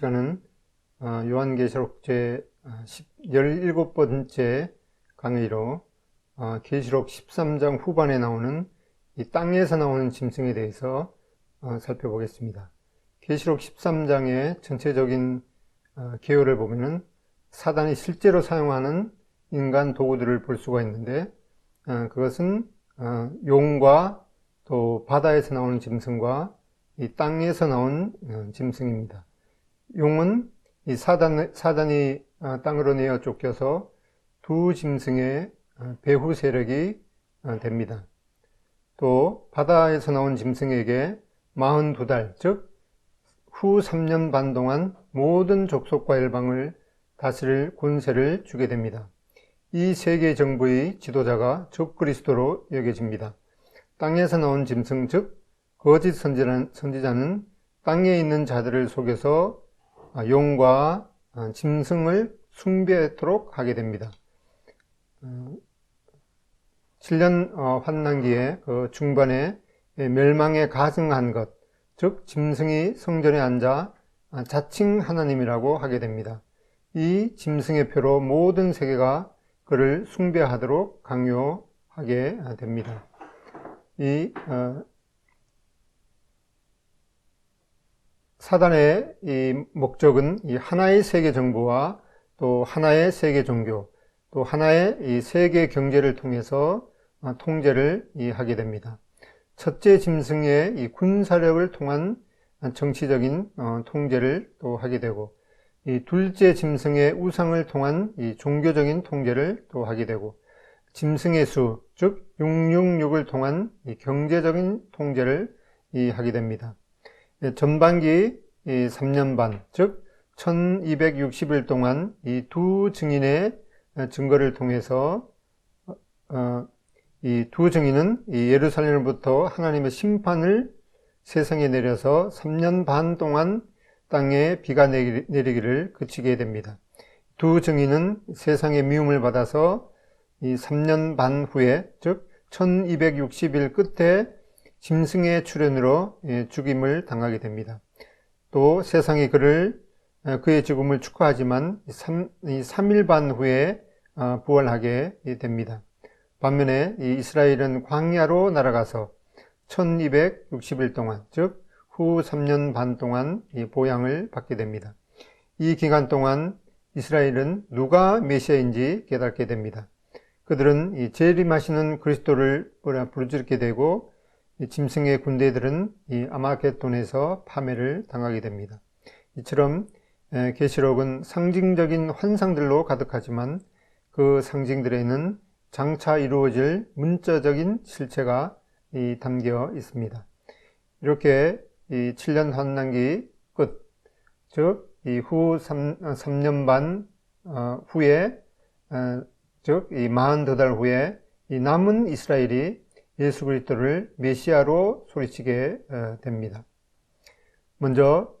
시간은 어, 요한계시록 제 17번째 강의로 어, 계시록 13장 후반에 나오는 이 땅에서 나오는 짐승에 대해서 어, 살펴보겠습니다. 계시록 13장의 전체적인 개요를 보면은 사단이 실제로 사용하는 인간 도구들을 볼 수가 있는데 그것은 용과 또 바다에서 나오는 짐승과 이 땅에서 나온 어, 짐승입니다. 용은 이 사단, 사단이 어, 땅으로 내어 쫓겨서 두 짐승의 어, 배후 세력이 됩니다. 또 바다에서 나온 짐승에게 42달, 즉 후 3년 반 동안 모든 족속과 일방을 다스릴 권세를 주게 됩니다. 이 세계 정부의 지도자가 적그리스도로 여겨집니다. 땅에서 나온 짐승, 즉 거짓 선지자는 땅에 있는 자들을 속여서 아, 용과 아, 짐승을 숭배토록 하게 됩니다. 7년 어, 어, 환난기에 그 중반에 멸망에 가증한 것, 즉 짐승이 성전에 앉아 아, 자칭 하나님이라고 하게 됩니다. 이 짐승의 표로 모든 세계가 그를 숭배하도록 강요하게 됩니다. 이 사단의 이 목적은 이 하나의 세계 정부와 또 하나의 세계 종교, 또 하나의 이 세계 경제를 통해서 아, 통제를 하게 됩니다. 첫째 짐승의 이 군사력을 통한 정치적인 어, 통제를 또 하게 되고, 이 둘째 짐승의 우상을 통한 이 종교적인 통제를 또 하게 되고, 짐승의 수, 즉 666을 통한 이 경제적인 통제를 하게 됩니다. 예, 전반기 3년 반, 즉 1260일 동안 이 두 증인의 증거를 통해서 어, 어, 이두 증인은 예루살렘으로부터 하나님의 심판을 세상에 내려서 3년 반 동안 땅에 비가 내리기를 그치게 됩니다. 두 증인은 세상의 미움을 받아서 이 3년 반 후에 즉 1260일 끝에 짐승의 출현으로 예, 죽임을 당하게 됩니다. 또 세상이 그를 어, 그의 죽음을 축하하지만 3, 3일 반 후에 어, 부활하게 됩니다. 반면에 이스라엘은 광야로 날아가서 1260일 동안 즉 후 3년 반 동안 보양을 받게 됩니다. 이 기간 동안 이스라엘은 누가 메시아인지 깨닫게 됩니다. 그들은 재림하시는 그리스도를 부르짖게 되고 짐승의 군대들은 이 아마겟돈에서 파멸을 당하게 됩니다. 이처럼 계시록은 상징적인 환상들로 가득하지만 그 상징들에는 장차 이루어질 문자적인 실체가 담겨 있습니다. 이렇게 이 7년 환난기 끝, 즉, 이후 3, 3년 반 어, 후에, 어, 즉, 이 42달 후에 이 남은 이스라엘이 예수 그리스도를 메시아로 소리치게 어, 됩니다. 먼저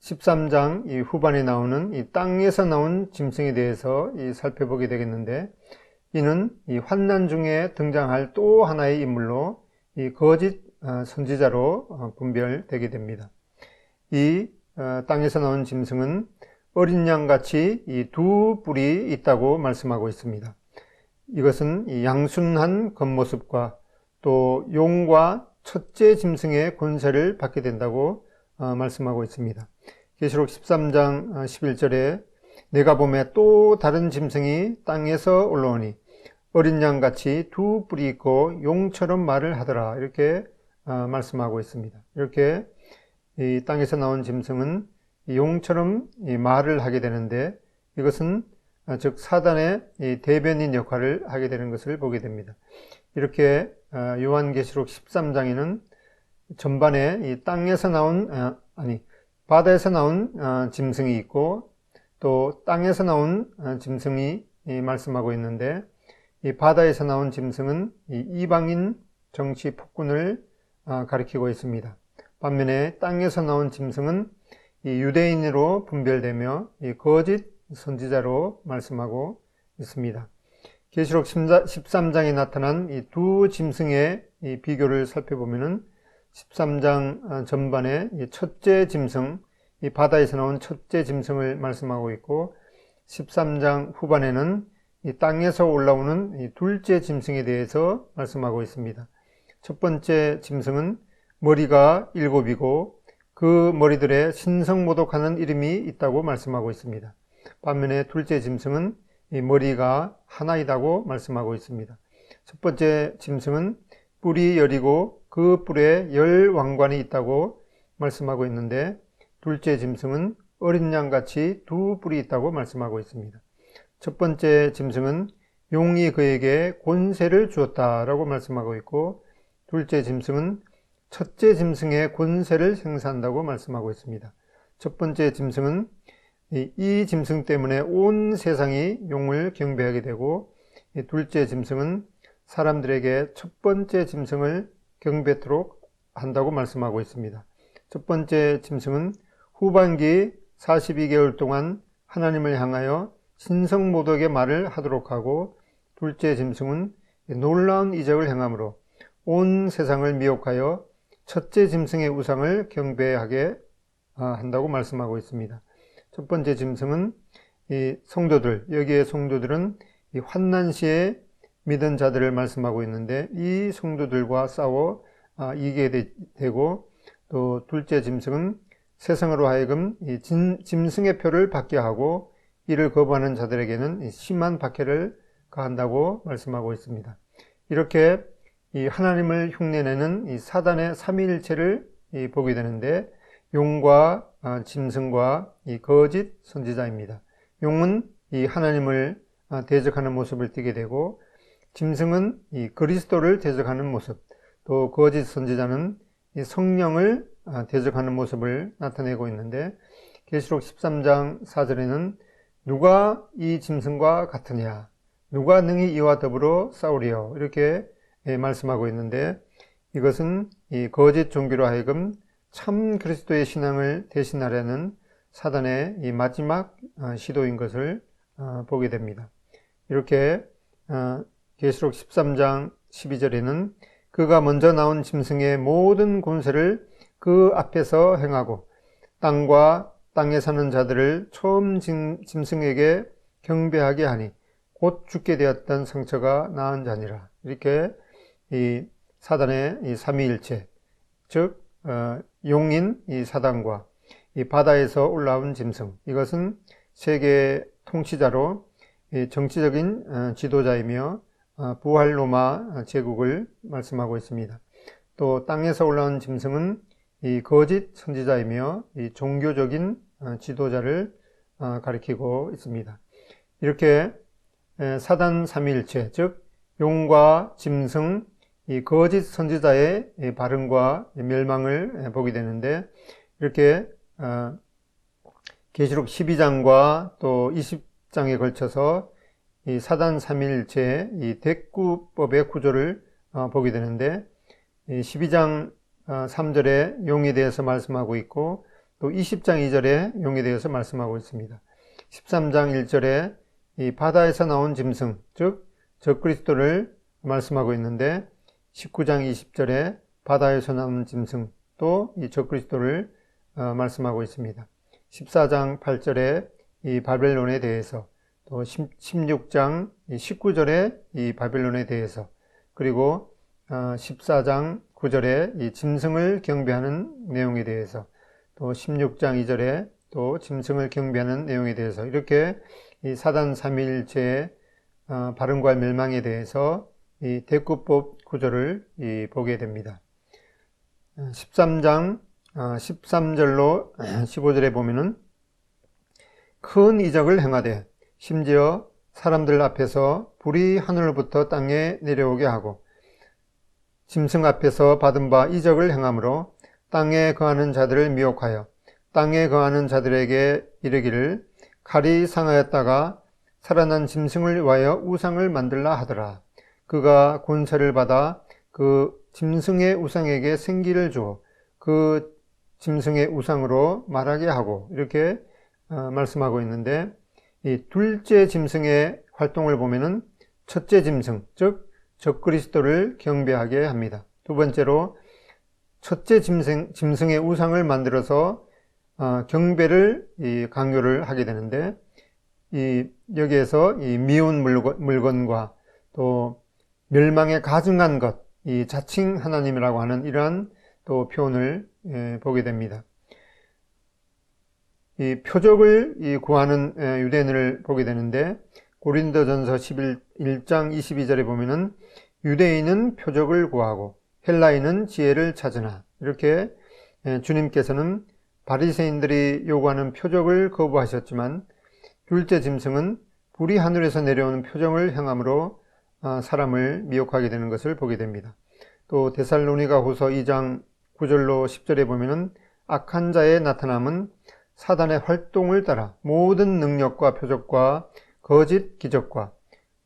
13장 어, 후반에 나오는 이 땅에서 나온 짐승에 대해서 살펴보게 되겠는데 이는 이 환난 중에 등장할 또 하나의 인물로 이 거짓 어, 선지자로 분별되게 됩니다. 이 땅에서 나온 짐승은 어린 양같이 이 두 뿔이 있다고 말씀하고 있습니다. 이것은 양순한 겉모습과 또 용과 첫째 짐승의 권세를 받게 된다고 어, 말씀하고 있습니다. 계시록 13장 11절에 어, 내가 봄에 또 다른 짐승이 땅에서 올라오니 어린 양같이 두 뿔이 있고 용처럼 말을 하더라 이렇게 어, 말씀하고 있습니다. 이렇게 이 땅에서 나온 짐승은 용처럼 말을 하게 되는데 이것은 아, 즉 사단의 대변인 역할을 하게 되는 것을 보게 됩니다. 이렇게 아, 요한계시록 13장에는 전반에 이 땅에서 나온 아, 아니 바다에서 나온 짐승이 있고 또 땅에서 나온 짐승이 말씀하고 있는데 이 바다에서 나온 짐승은 이방인 정치 폭군을 가리키고 있습니다. 반면에 땅에서 나온 짐승은 유대인으로 분별되며 거짓 선지자로 말씀하고 있습니다. 계시록 13장에 나타난 이 두 짐승의 이 비교를 살펴보면은 13장 전반에 첫째 짐승, 이 바다에서 나온 첫째 짐승을 말씀하고 있고 13장 후반에는 이 땅에서 올라오는 이 둘째 짐승에 대해서 말씀하고 있습니다. 첫 번째 짐승은 머리가 일곱이고 그 머리들의 신성모독하는 이름이 있다고 말씀하고 있습니다. 반면에 둘째 짐승은 이 머리가 하나이다고 말씀하고 있습니다. 첫 번째 짐승은 뿔이 열이고 그 뿔에 열 왕관이 있다고 말씀하고 있는데 둘째 짐승은 어린 양같이 두 뿔이 있다고 말씀하고 있습니다. 첫 번째 짐승은 용이 그에게 권세를 주었다라고 말씀하고 있고 둘째 짐승은 첫째 짐승의 권세를 생산한다고 말씀하고 있습니다. 첫 번째 짐승은 이 짐승 때문에 온 세상이 용을 경배하게 되고 둘째 짐승은 사람들에게 첫 번째 짐승을 경배토록 한다고 말씀하고 있습니다. 첫 번째 짐승은 후반기 42개월 동안 하나님을 향하여 신성모독의 말을 하도록 하고 둘째 짐승은 놀라운 이적을 행함으로 온 세상을 미혹하여 첫째 짐승의 우상을 경배하게 아, 한다고 말씀하고 있습니다. 첫 번째 짐승은 이 성도들, 여기에 성도들은 이 환난 시에 믿은 자들을 말씀하고 있는데 이 성도들과 싸워 아, 이기게 되고 또 둘째 짐승은 세상으로 하여금 이 짐승의 표를 받게 하고 이를 거부하는 자들에게는 심한 박해를 가한다고 말씀하고 있습니다. 이렇게 이 하나님을 흉내내는 이 사단의 삼위일체를 보게 되는데 용과 아, 짐승과 이 거짓 선지자입니다. 용은 이 하나님을 아, 대적하는 모습을 띠게 되고 짐승은 이 그리스도를 대적하는 모습, 또 거짓 선지자는 이 성령을 아, 대적하는 모습을 나타내고 있는데 계시록 13장 4절에는 누가 이 짐승과 같으냐 누가 능히 이와 더불어 싸우리요 이렇게 예, 말씀하고 있는데 이것은 이 거짓 종교로 하여금 참 그리스도의 신앙을 대신하려는 사단의 이 마지막 아, 시도인 것을 아, 보게 됩니다. 이렇게 아, 계시록 13장 12절에는 그가 먼저 나온 짐승의 모든 권세를 그 앞에서 행하고 땅과 땅에 사는 자들을 처음 짐 승에게 경배하게 하니 곧 죽게 되었던 상처가 나은 자니라. 이렇게 이 사단의 이 삼위일체, 즉 어, 용인 이 사단과 이 바다에서 올라온 짐승 이것은 세계 통치자로 정치적인 어, 지도자이며 어, 부활 로마 제국을 말씀하고 있습니다. 또 땅에서 올라온 짐승은 이 거짓 선지자이며 이 종교적인 지도자를 가리키고 있습니다. 이렇게 사단 삼일체 즉 용과 짐승 이 거짓 선지자의 발언과 멸망을 보게 되는데 이렇게 어, 계시록 12장과 또 20장에 걸쳐서 이 사단 삼일체 이 대구법의 구조를 어, 보게 되는데 12장 3절에 어, 용에 대해서 말씀하고 있고 또 20장 2절에 용에 대해서 말씀하고 있습니다. 13장 1절에 이 바다에서 나온 짐승, 즉 적그리스도를 말씀하고 있는데 19장 20절에 바다에서 나온 짐승 또 이 적그리스도를 어, 말씀하고 있습니다. 14장 8절에 이 바벨론에 대해서 또 16장 19절에 이 바벨론에 대해서 그리고 어, 14장 9절에 이 짐승을 경배하는 내용에 대해서 또 16장 2절에 또 짐승을 경배하는 내용에 대해서 이렇게 이 사단 삼일체의 어, 발음과 멸망에 대해서 이 대구법 구조를 보게 됩니다. 13장 13절로 어, 15절에 보면은 큰 이적을 행하되 심지어 사람들 앞에서 불이 하늘부터 땅에 내려오게 하고 짐승 앞에서 받은 바 이적을 행함으로 땅에 거하는 자들을 미혹하여 땅에 거하는 자들에게 이르기를 칼이 상하였다가 살아난 짐승을 위하여 우상을 만들라 하더라. 그가 권세를 받아 그 짐승의 우상에게 생기를 주어 그 짐승의 우상으로 말하게 하고 이렇게 어, 말씀하고 있는데 이 둘째 짐승의 활동을 보면은 첫째 짐승 즉 적그리스도를 경배하게 합니다. 두 번째로 첫째 짐승, 짐승의 우상을 만들어서 어, 경배를 이 강요를 하게 되는데 이 여기에서 이 미운 물건, 과또 멸망에 가증한 것, 이 자칭 하나님이라고 하는 이러한 또 표현을 예, 보게 됩니다. 이 표적을 이 구하는 예, 유대인을 보게 되는데 고린도전서 11장 22절에 보면은 유대인은 표적을 구하고 헬라인은 지혜를 찾으나 이렇게 예, 주님께서는 바리새인들이 요구하는 표적을 거부하셨지만 둘째 짐승은 불이 하늘에서 내려오는 표정을 향함으로 아, 사람을 미혹하게 되는 것을 보게 됩니다. 또 데살로니가 후서 2장 9절로 10절에 보면은 악한 자의 나타남은 사단의 활동을 따라 모든 능력과 표적과 거짓 기적과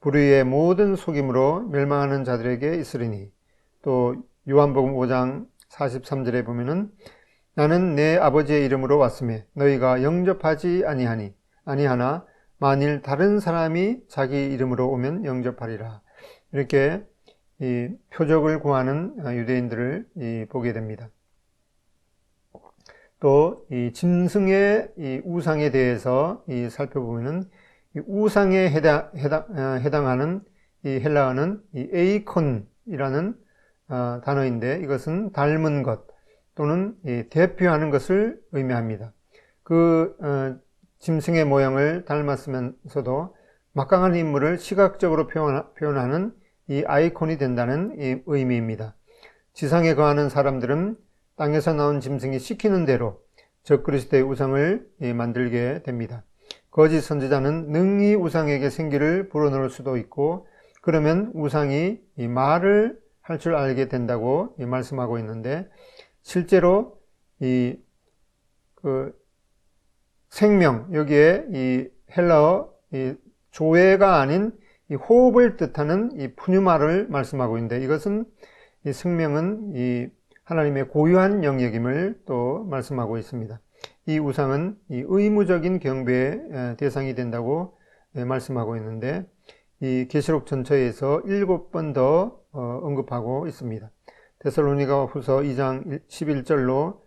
불의의 모든 속임으로 멸망하는 자들에게 있으리니 또 요한복음 5장 43절에 보면은 나는 내 아버지의 이름으로 왔음에 너희가 영접하지 아니하니 아니하나 만일 다른 사람이 자기 이름으로 오면 영접하리라 이렇게 이 표적을 구하는 유대인들을 보게 됩니다. 또 이 짐승의 이 우상에 대해서 이 살펴보면은 이 우상에 해당, 해당, 어, 해당하는 이 헬라어는 이 에이콘이라는 어, 단어인데 이것은 닮은 것 또는 대표하는 것을 의미합니다. 그 어, 짐승의 모양을 닮았으면서도 막강한 인물을 시각적으로 표현하는 이 아이콘이 된다는 이 의미입니다. 지상에 거하는 사람들은 땅에서 나온 짐승이 시키는 대로 적그리스도의 우상을 만들게 됩니다. 거짓 선지자는 능히 우상에게 생기를 불어넣을 수도 있고 그러면 우상이 이 말을 할 줄 알게 된다고 말씀하고 있는데 실제로 이 그 생명 여기에 이 헬라어 이 조회가 아닌 이 호흡을 뜻하는 이 푸뉴마를 말씀하고 있는데 이것은 이 생명은 이 하나님의 고유한 영역임을 또 말씀하고 있습니다. 이 우상은 이 의무적인 경배의 대상이 된다고 말씀하고 있는데 이 계시록 전처에서 일곱 번더 어, 언급하고 있습니다. 데살로니가 후서 2장 11절로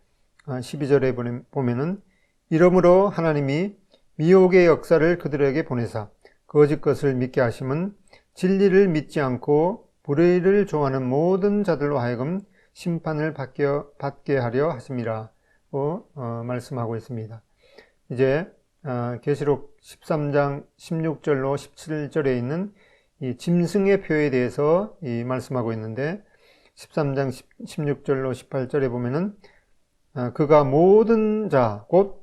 12절에 아, 보면은 이러므로 하나님이 미혹의 역사를 그들에게 보내사 거짓 것을 믿게 하심은 진리를 믿지 않고 불의를 좋아하는 모든 자들로 하여금 심판을 받게 하려 하심이라 어, 말씀하고 있습니다. 이제 어, 계시록 13장 16절로 17절에 있는 이 짐승의 표에 대해서 이 말씀하고 있는데 13장 16절로 18절에 보면은 어, 그가 모든 자, 곧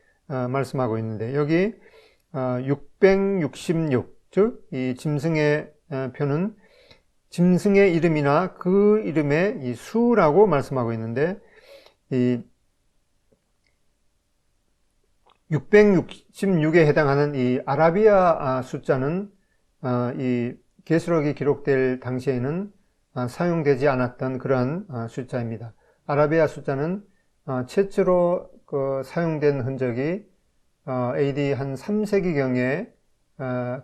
어, 말씀하고 있는데 여기 666 어, 즉이 짐승의 어, 표는 짐승의 이름이나 그 이름의 이 수라고 말씀하고 있는데 이 666에 해당하는 이 아라비아 아, 숫자는 어, 이 계시록이 기록될 당시에는 아, 사용되지 않았던 그러한 아, 숫자입니다. 아라비아 숫자는 최초로 그 사용된 흔적이 AD 한 3세기경에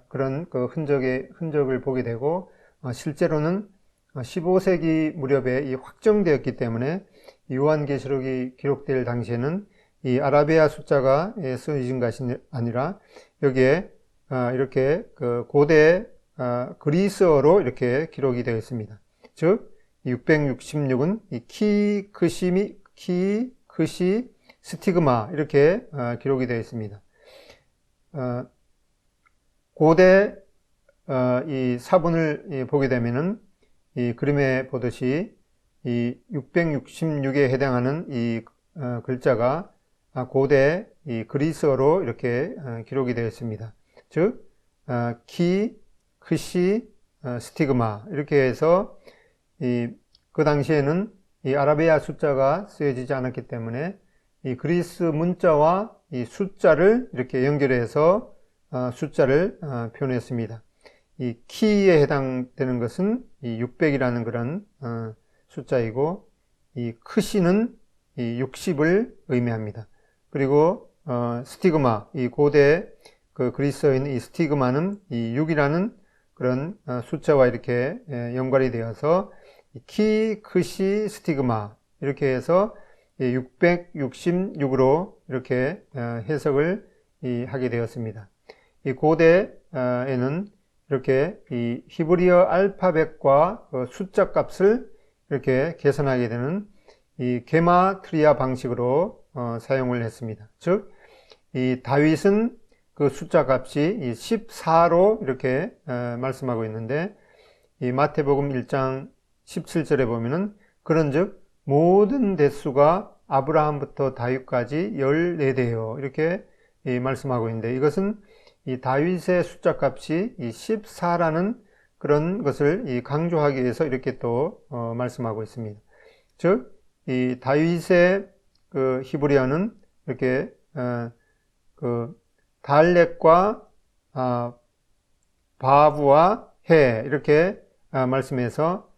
그런 그 흔적의 흔적을 보게 되고 어, 실제로는 15세기 무렵에 확정되었기 때문에 요한계시록이 기록될 당시에는 이 아라비아 숫자가 쓰여진 것이 아니라 여기에 아, 이렇게 그 고대 아, 그리스어로 이렇게 기록이 되어 있습니다. 즉 666은 키 크시미 키 크시 스티그마 이렇게 아, 기록이 되어 있습니다. 고대 이 사본을 보게 되면은 이 그림에 보듯이 이 666에 해당하는 이 어, 글자가 아, 고대 그리스어로 이렇게 어, 기록이 되어 있습니다. 즉, 어, 키, 크시, 스티그마 이렇게 해서 그 당시에는 이 아라비아 숫자가 쓰여지지 않았기 때문에 이 그리스 문자와 이 숫자를 이렇게 연결해서 어, 숫자를 어, 표현했습니다. 이 키에 해당되는 것은 이 600이라는 그런 어, 숫자이고 이 크시는 이 60을 의미합니다. 그리고 스티그마 이 고대 그 그리스어인 이 스티그마는 이 6이라는 그런 숫자와 이렇게 연관이 되어서 키, 크시, 스티그마 이렇게 해서 666으로 이렇게 해석을 하게 되었습니다. 이 고대에는 이렇게 이 히브리어 알파벳과 그 숫자 값을 이렇게 계산하게 되는 이 게마트리아 방식으로 어, 사용을 했습니다. 즉, 이 다윗은 그 숫자 값이 14로 이렇게 어, 말씀하고 있는데 이 마태복음 1장 17절에 보면은 그런즉 모든 대수가 아브라함부터 다윗까지 14대요. 이렇게 말씀하고 있는데 이것은 이 다윗의 숫자 값이 이 14라는 그런 것을 강조하기 위해서 이렇게 또 어, 말씀하고 있습니다. 즉, 이 다윗의 그 히브리어는 이렇게 어, 그 달렉과 아, 바브와 해 이렇게 아, 말씀해서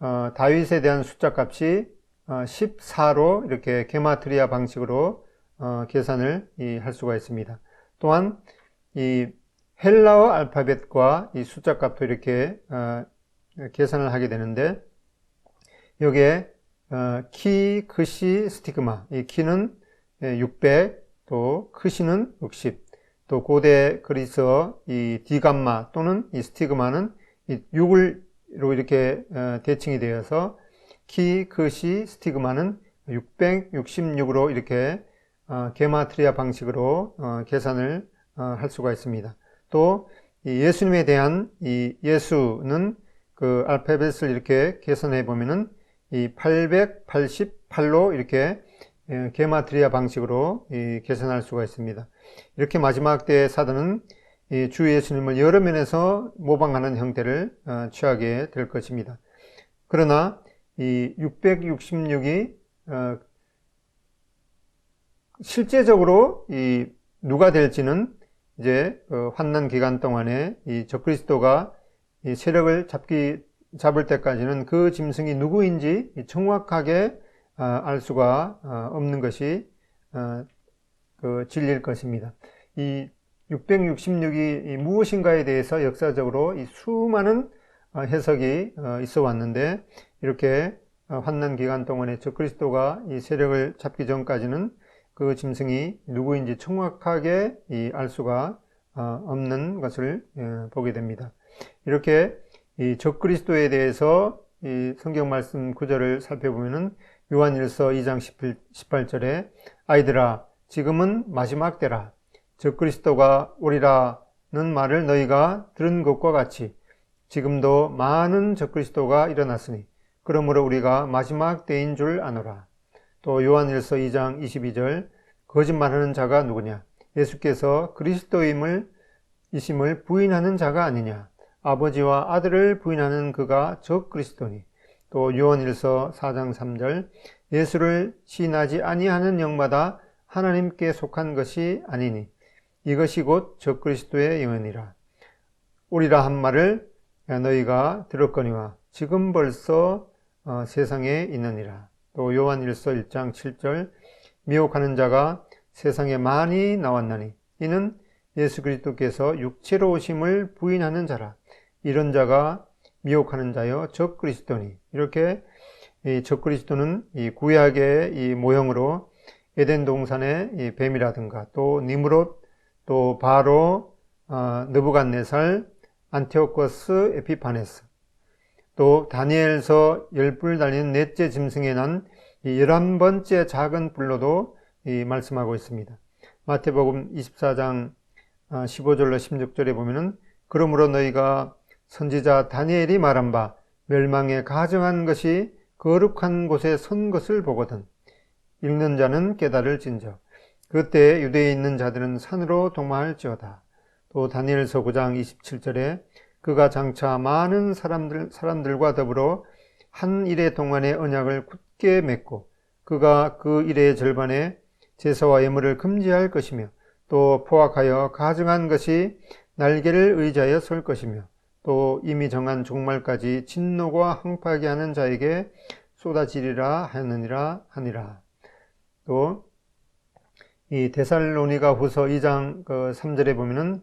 어, 다윗에 대한 숫자 값이 어, 14로 이렇게 게마트리아 방식으로 어, 계산을 이, 할 수가 있습니다. 또한 이 헬라어 알파벳과 이 숫자 값도 이렇게 어, 계산을 하게 되는데 여기에 어, 키, 크시, 스티그마 이 키는 600, 또 크시는 60, 또 고대 그리스어 이 디감마 또는 이 스티그마는 이 6을로 이렇게 어, 대칭이 되어서 키, 크시, 스티그마는 666으로 이렇게 어, 게마트리아 방식으로 어, 계산을 어, 할 수가 있습니다. 또 예수님에 대한 이 예수는 그 알파벳을 이렇게 계산해 보면은 이 888로 이렇게 예, 게마트리아 방식으로 계산할 수가 있습니다. 이렇게 마지막 때 사도는 주 예수님을 여러 면에서 모방하는 형태를 어, 취하게 될 것입니다. 그러나 이 666이 어, 실제적으로 이 누가 될지는 이제 그 환난 기간 동안에 이 적그리스도가 이 세력을 잡기 잡을 때까지는 그 짐승이 누구인지 정확하게 어, 알 수가 어, 없는 것이 어, 그 진리일 것입니다. 이 666이 무엇인가에 대해서 역사적으로 이 수많은 해석이 있어 왔는데 이렇게 환난 기간 동안에 저 그리스도가 이 세력을 잡기 전까지는 그 짐승이 누구인지 정확하게 알 수가 없는 것을 보게 됩니다. 이렇게 이 적그리스도에 대해서 이 성경 말씀 구절을 살펴보면은 요한일서 2장 18절에 아이들아 지금은 마지막 때라 적 그리스도가 오리라는 말을 너희가 들은 것과 같이 지금도 많은 적 그리스도가 일어났으니 그러므로 우리가 마지막 때인 줄 아노라. 또 요한일서 2장 22절 거짓말하는 자가 누구냐? 예수께서 그리스도임을 이심을 부인하는 자가 아니냐? 아버지와 아들을 부인하는 그가 적 그리스도니 또 요한일서 4장 3절 예수를 시인하지 아니하는 영마다 하나님께 속한 것이 아니니 이것이 곧 적그리스도의 영언이라 우리라 한 말을 너희가 들었거니와 지금 벌써 어, 세상에 있느니라. 또 요한일서 1장 7절 미혹하는 자가 세상에 많이 나왔나니 이는 예수 그리스도께서 육체로 오심을 부인하는 자라. 이런 자가 미혹하는 자여 적 그리스도니. 이렇게 이 적그리스도는 이 구약의 이 모형으로 에덴 동산의 이 뱀이라든가 또 니무롯 또 바로 어, 느부갓네살 안티오코스 에피파네스. 또 다니엘서 열불 달린 넷째 짐승에 난 열한 번째 작은 불로도 이 말씀하고 있습니다. 마태복음 24장 15절로 어, 16절에 보면은 그러므로 너희가 선지자 다니엘이 말한 바 멸망에 가정한 것이 거룩한 곳에 선 것을 보거든. 읽는 자는 깨달을 진저. 그때 유대에 있는 자들은 산으로 동마할지어다 또 다니엘서 9장 27절에 그가 장차 많은 사람들, 사람들과 더불어 한 일의 동안의 언약을 쉽게 맺고 그가 그 일의 절반에 제사와 예물을 금지할 것이며 또 포악하여 가증한 것이 날개를 의지하여 설 것이며 또 이미 정한 종말까지 진노가 항파하게 하는 자에게 쏟아지리라 하느니라 하니라. 또 이 데살로니가 후서 2장 그 3절에 보면은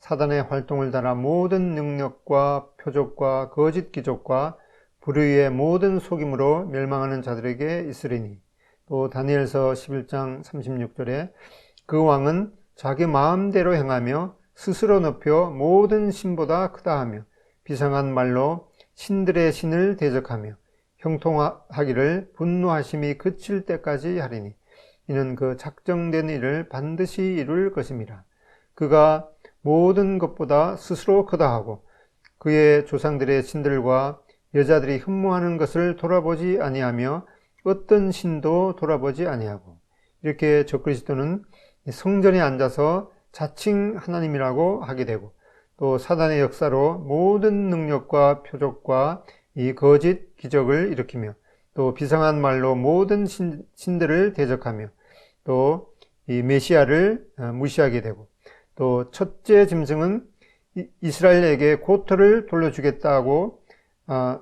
사단의 활동을 따라 모든 능력과 표적과 거짓 기적과 불의의 모든 속임으로 멸망하는 자들에게 있으리니 또 다니엘서 11장 36절에 그 왕은 자기 마음대로 행하며 스스로 높여 모든 신보다 크다 하며 비상한 말로 신들의 신을 대적하며 형통하기를 분노하심이 그칠 때까지 하리니 이는 그 작정된 일을 반드시 이룰 것입니다. 그가 모든 것보다 스스로 크다 하고 그의 조상들의 신들과 여자들이 흠모하는 것을 돌아보지 아니하며 어떤 신도 돌아보지 아니하고 이렇게 적그리스도는 성전에 앉아서 자칭 하나님이라고 하게 되고 또 사단의 역사로 모든 능력과 표적과 이 거짓 기적을 일으키며 또 비상한 말로 모든 신, 신들을 대적하며 또 이 메시아를 어, 무시하게 되고 또 첫째 짐승은 이스라엘에게 고토를 돌려주겠다고 어,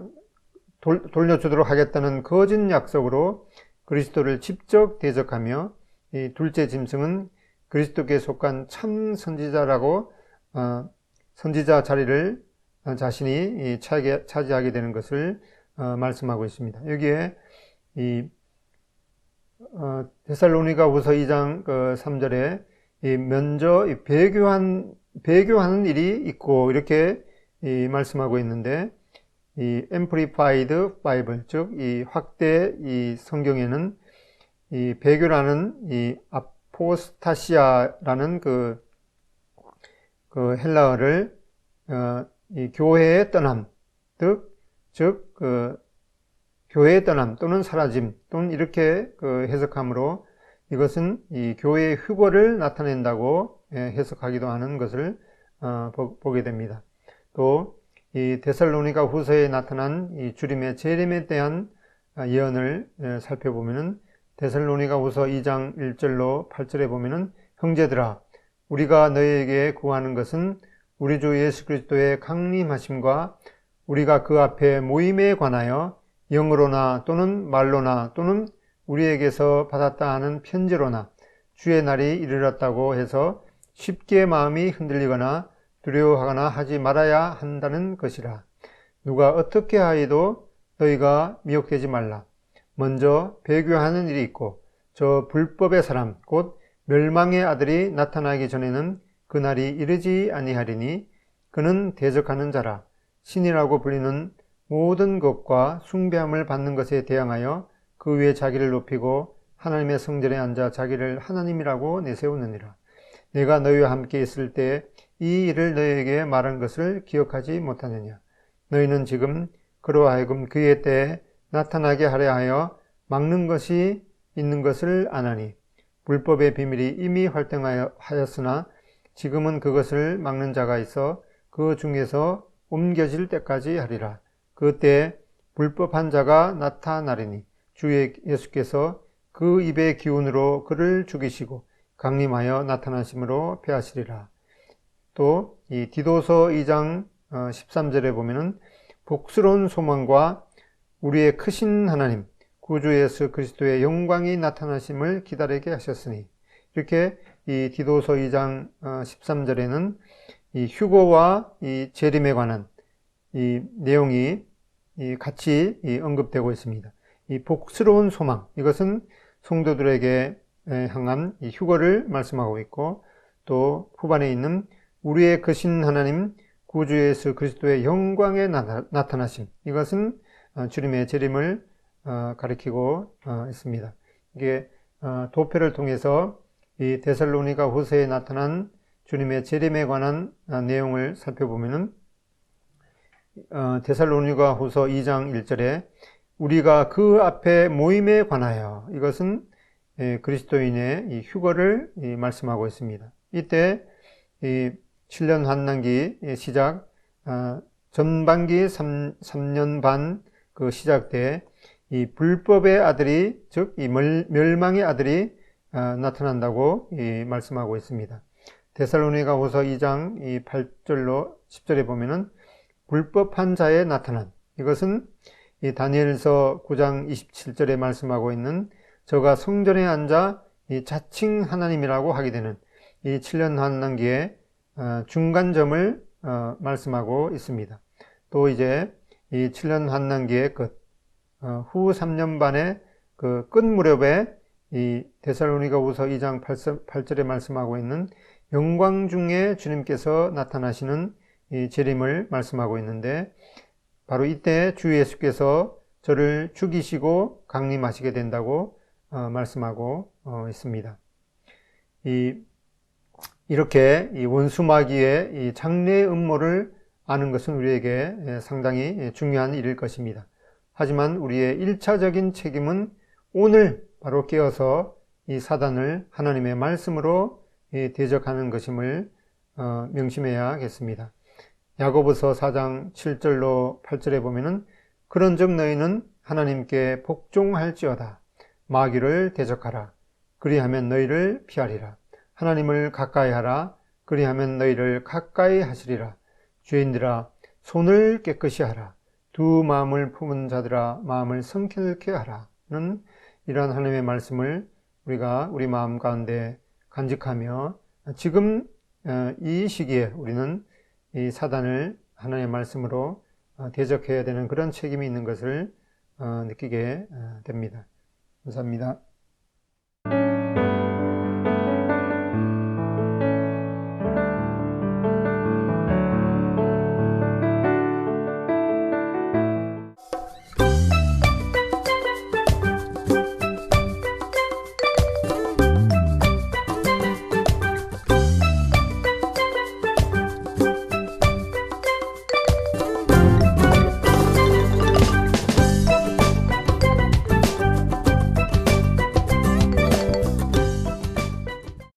돌려주도록 하겠다는 거짓 약속으로 그리스도를 직접 대적하며 이 둘째 짐승은 그리스도께 속한 참 선지자라고 어, 선지자 자리를 자신이 차지 하게 되는 것을 어, 말씀하고 있습니다. 여기에 이 어, 데살로니가 후서 2장 3절에 이 먼저 배교한 배교하는 일이 있고 이렇게 말씀하고 있는데 이 앰플리파이드 바이블 즉 이 확대 이 성경에는 이 배교라는 이 아포스타시아라는 그, 그 헬라어를 어, 이 교회의 떠남 즉, 그 교회의 떠남 또는 사라짐 또는 이렇게 그 해석하므로 이것은 이 교회의 휘거를 나타낸다고 예, 해석하기도 하는 것을 어, 보게 됩니다. 또 이 데살로니가 후서에 나타난 이 주림의 재림에 대한 아, 예언을 살펴보면은 데살로니가 후서 2장 1절로 8절에 보면은 형제들아 우리가 너희에게 구하는 것은 우리 주 예수 그리스도의 강림하심과 우리가 그 앞에 모임에 관하여 영으로나 또는 말로나 또는 우리에게서 받았다 하는 편지로나 주의 날이 이르렀다고 해서 쉽게 마음이 흔들리거나 두려워하거나 하지 말아야 한다는 것이라. 누가 어떻게 하여도 너희가 미혹되지 말라. 먼저 배교하는 일이 있고 저 불법의 사람 곧 멸망의 아들이 나타나기 전에는 그날이 이르지 아니하리니 그는 대적하는 자라 신이라고 불리는 모든 것과 숭배함을 받는 것에 대항하여 그 위에 자기를 높이고 하나님의 성전에 앉아 자기를 하나님이라고 내세우느니라. 내가 너희와 함께 있을 때이 일을 너희에게 말한 것을 기억하지 못하느냐. 너희는 지금 그로 하여금 그의 때에 나타나게 하려 하여 막는 것이 있는 것을 아나니 불법의 비밀이 이미 활동하였으나 지금은 그것을 막는 자가 있어 그 중에서 옮겨질 때까지 하리라. 그때 불법한 자가 나타나리니 주 예수께서 그 입의 기운으로 그를 죽이시고 강림하여 나타나심으로 패하시리라. 또 이 디도서 2장 13절에 어, 보면은 복스러운 소망과 우리의 크신 하나님 구주 예수 그리스도의 영광이 나타나심을 기다리게 하셨으니 이렇게 이 디도서 2장 13절에는 어, 이 휴거와 이 재림에 관한 이 내용이 같이 언급되고 있습니다. 이 복스러운 소망 이것은 성도들에게 향한 휴거를 말씀하고 있고 또 후반에 있는 우리의 크신 하나님 구주 예수 그리스도의 영광에 나타나심 이것은 어, 주님의 재림을 어, 가리키고 어, 있습니다. 이게 어, 도표를 통해서 이 데살로니가 후서에 나타난 주님의 재림에 관한 어, 내용을 살펴보면은 어, 데살로니가 후서 2장 1절에 우리가 그 앞에 모임에 관하여 이것은 예, 그리스도인의 이 휴거를 말씀하고 있습니다. 이때 이 7년 환난기 시작 전반기 3, 3년 반 그 시작 때 이 불법의 아들이 즉 이 멸망의 아들이 나타난다고 말씀하고 있습니다. 데살로니가 후서 2장 이 8절로 10절에 보면은 불법한 자에 나타난 이것은 이 다니엘서 9장 27절에 말씀하고 있는 저가 성전에 앉아 이 자칭 하나님이라고 하게 되는 이 7년 환난기의 어, 중간점을 어, 말씀하고 있습니다. 또 이제 이 7년 환난기의 끝, 어, 후 3년 반의 그 끝 무렵에 이 데살로니가 우서 2장 8절에 말씀하고 있는 영광 중에 주님께서 나타나시는 이 재림을 말씀하고 있는데 바로 이때 주 예수께서 저를 죽이시고 강림하시게 된다고 어, 말씀하고 어, 있습니다. 이, 이렇게 이 원수마귀의 이 장래의 음모를 아는 것은 우리에게 예, 상당히 중요한 일일 것입니다. 하지만 우리의 일차적인 책임은 오늘 바로 깨어서 이 사단을 하나님의 말씀으로 대적하는 것임을 어, 명심해야겠습니다. 야고보서 4장 7절로 8절에 보면은 그런즉 너희는 하나님께 복종할지어다. 마귀를 대적하라. 그리하면 너희를 피하리라. 하나님을 가까이 하라. 그리하면 너희를 가까이 하시리라. 죄인들아 손을 깨끗이 하라. 두 마음을 품은 자들아 마음을 성결케 하라는 이러한 하나님의 말씀을 우리가 우리 마음 가운데 간직하며 지금 어, 이 시기에 우리는 이 사단을 하나님의 말씀으로 어, 대적해야 되는 그런 책임이 있는 것을 어, 느끼게 됩니다. 감사합니다.